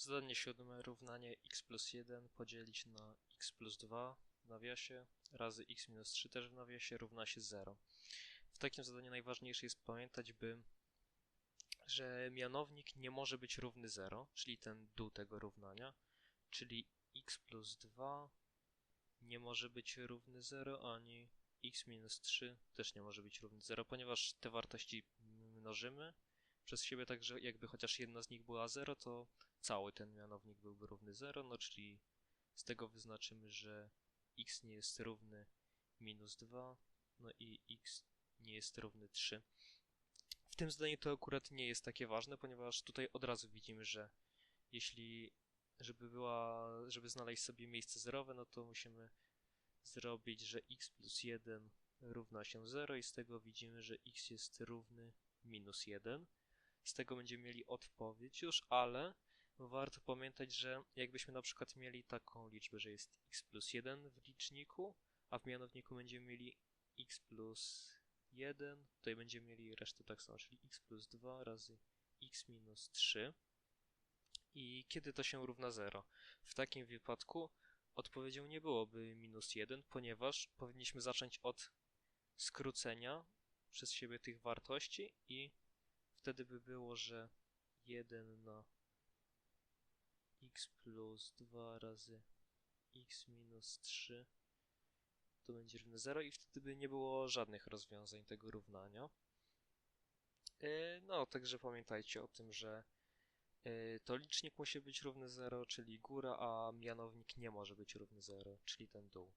Zadanie siódme, równanie x plus 1 podzielić na x plus 2 w nawiasie razy x minus 3 też w nawiasie równa się 0. W takim zadaniu najważniejsze jest pamiętać, by że mianownik nie może być równy 0, czyli ten dół tego równania, czyli x plus 2 nie może być równy 0, ani x minus 3 też nie może być równy 0, ponieważ te wartości mnożymy przez siebie tak, że jakby chociaż jedna z nich była 0, to cały ten mianownik byłby równy 0, no czyli z tego wyznaczymy, że x nie jest równy minus 2, no i x nie jest równy 3. W tym zdaniu to akurat nie jest takie ważne, ponieważ tutaj od razu widzimy, że jeśli, żeby była, żeby znaleźć sobie miejsce zerowe, no to musimy zrobić, że x plus 1 równa się 0 i z tego widzimy, że x jest równy minus 1. Z tego będziemy mieli odpowiedź już, ale warto pamiętać, że jakbyśmy na przykład mieli taką liczbę, że jest x plus 1 w liczniku, a w mianowniku będziemy mieli x plus 1, tutaj będziemy mieli resztę tak samo, czyli x plus 2 razy x minus 3. I kiedy to się równa 0? W takim wypadku odpowiedzią nie byłoby minus 1, ponieważ powinniśmy zacząć od skrócenia przez siebie tych wartości i wtedy by było, że 1 na x plus 2 razy x minus 3 to będzie równe 0 i wtedy by nie było żadnych rozwiązań tego równania. E, no, także pamiętajcie o tym, że e, to licznik musi być równy 0, czyli góra, a mianownik nie może być równy 0, czyli ten dół.